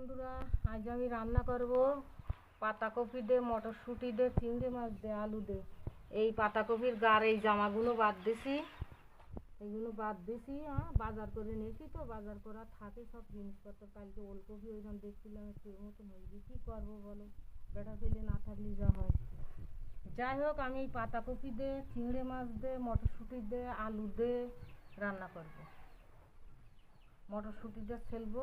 বন্ধুরা, আজ আমি রান্না করব পাতাকপি দিয়ে মটরশুঁটি দিয়ে চিংড়ি মাছ দিয়ে আলু দিয়ে এই পাতাকপির গার এই জামাগুলো বাদ দিছি। এইগুলো বাদ দিছি হ্যাঁ বাজার করে নিয়েছি তো, বাজার করা থাকে সব জিনিসপত্র। কালকে ওলকপি ওইখান দেখছিলাম, একটু এর মতন কী করব বলো? বেটা ফেলে না থাকলে যা হয়। যাই হোক, আমি এই পাতাকপি দিয়ে চিংড়ি মাছ দিয়ে মটরশুঁটি দিয়ে আলু দিয়ে রান্না করব। মটরশুঁটি দিয়ে ফেলব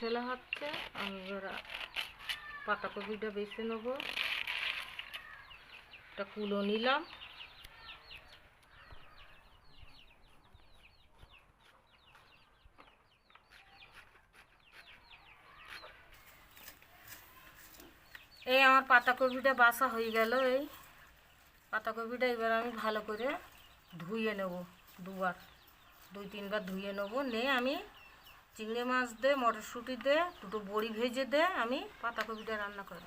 ছেলে হচ্ছে আমরা পাতাকপিটা বেছে নেব। একটা কুলো নিলাম। এই আমার পাতাকপিটা বাসা হয়ে গেল এই। পাতাকপিটা এবার আমি ভালো করে ধুয়ে নেব দুবার। দুই, তিনবার ধুয়ে নেব, নিয়ে আমি চিংড়ি মাছ দে, মটরশুঁটি দিয়ে দুটো বড়ি ভেজে দে, আমি পাতাকপিটা রান্না করব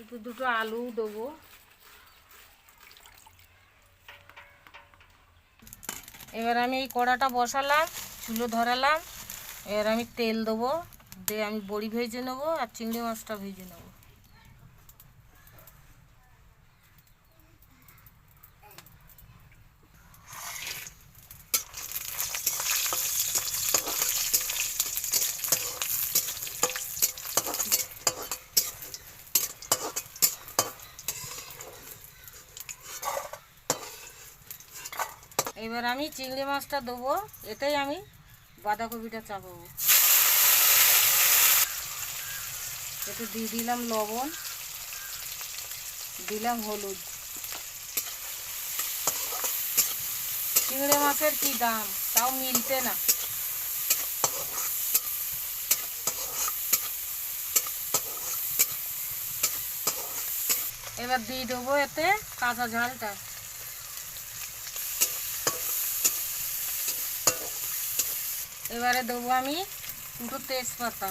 একটু দুটো আলু দেবো। এবার আমি এই কড়াটা বসালাম, চুলো ধরালাম। এবার আমি তেল দেবো, দিয়ে আমি বড়ি ভেজে নেব আর চিংড়ি মাছটা ভেজে নেব। এবার আমি চিংড়ি মাছটা দেবো এটাই আমি বাঁধাকপিটা চাপাবো একটু দিয়ে দিলাম লবণ, দিলাম হলুদ। চিংড়ি মাছের কি দাম? তাও মিলতে না। এবার দিয়ে দেবো এতে কাঁচা ঝালটা। এবারে দেবো আমি দুটো তেজপাতা।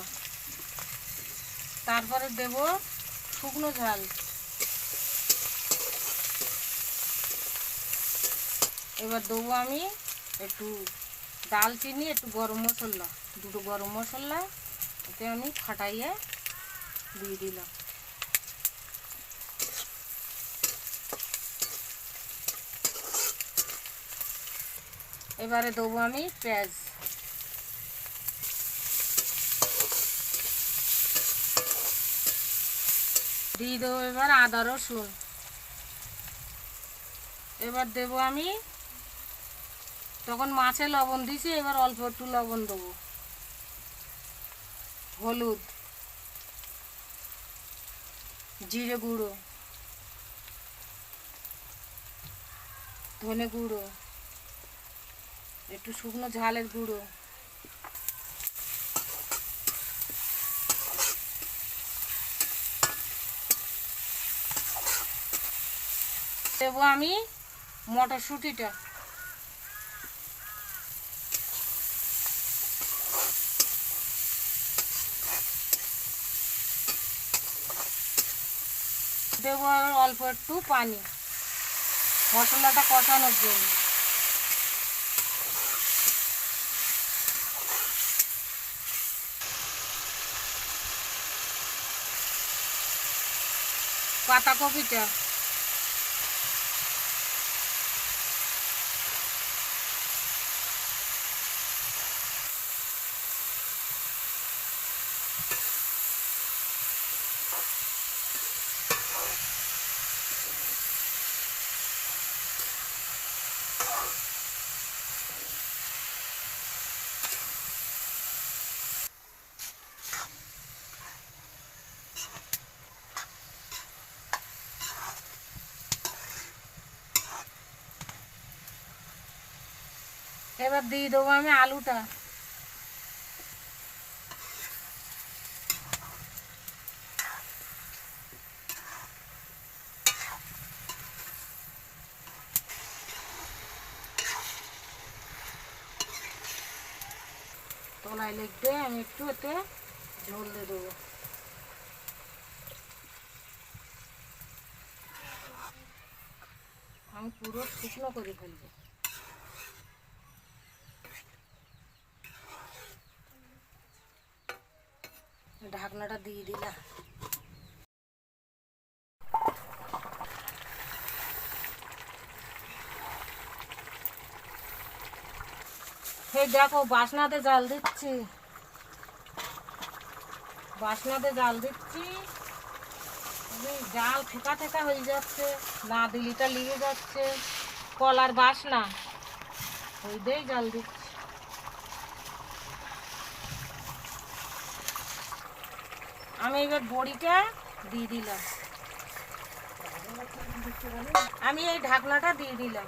তারপরে দেব শুকনো ঝাল। এবার দেবো আমি একটু দালচিনি একটু গরম মশলা। দুটো গরম মশলা এতে আমি ফাটাইয়ে দিয়ে দিলাম। এবারে দেবো আমি পেঁয়াজ। দিয়ে দেবো এবার আদা রসুন। এবার দেব আমি, তখন মাছে লবণ দিছি, এবার অল্প একটু লবণ দেবো। হলুদ, জিরে গুঁড়ো, ধনে গুঁড়ো, একটু শুকনো ঝালের গুঁড়ো। দেবো আমি মটরশুঁটিটা। দেবো অল্প একটু পানি। মশলাটা কষানোর জন্য। পাতাকপিটা। এবার দিয়ে দেবো আমি আলুটা। তলায় লিখবে আমি একটু এতে জল দিয়ে দেবো। আমি পুরো শুকনো করে ফেলব। ঢাকনাটা দিয়ে দিলাম এই দেখো, বাসনাতে জাল দিচ্ছি। বাসনাতে জাল দিচ্ছি। জাল থেকা থেকা হয়ে যাচ্ছে, না দিলিটা লিগে যাচ্ছে। কলার বাসনা, ওই দিয়েই জাল দিচ্ছি। আমি এবার বড়িটা দিয়ে দিলাম। আমি এই ঢাকনাটা দিয়ে দিলাম।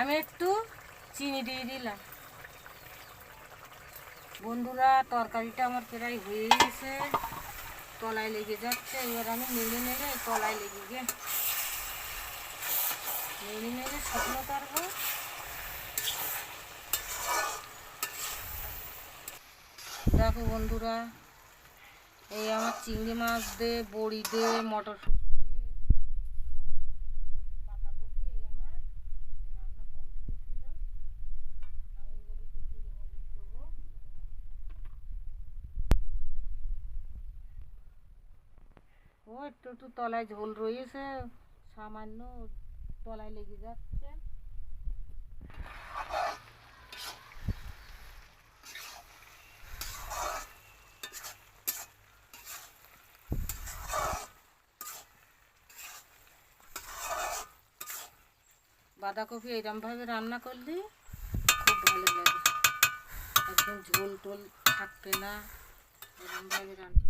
আমি একটু চিনি দিয়ে দিলাম। বন্ধুরা, তরকারিটা আমার প্রায় হয়ে গেছে। তলায় লেগে যাচ্ছে, এবার আমি নেড়ে নেড়ে তলায় লেগে গে নেড়ে নেড়ে শুকনো করব। দেখো বন্ধুরা, এই আমার চিংড়ি মাছ দে, বড়ি দে, মটরশুঁটি পাতাকপি এই আমার রান্না কমপ্লিট হলো আমি এবার একটু জিরে মরিচ দেবো ও একটু একটু তলায় ঝোল রয়েছে। সামান্য তলায় লেগে যাচ্ছে। বাঁধাকপি এরমভাবে রান্না করলে খুব ভালো লাগে। একদম ঝোল টোল থাকবে না। এরমভাবে রান্না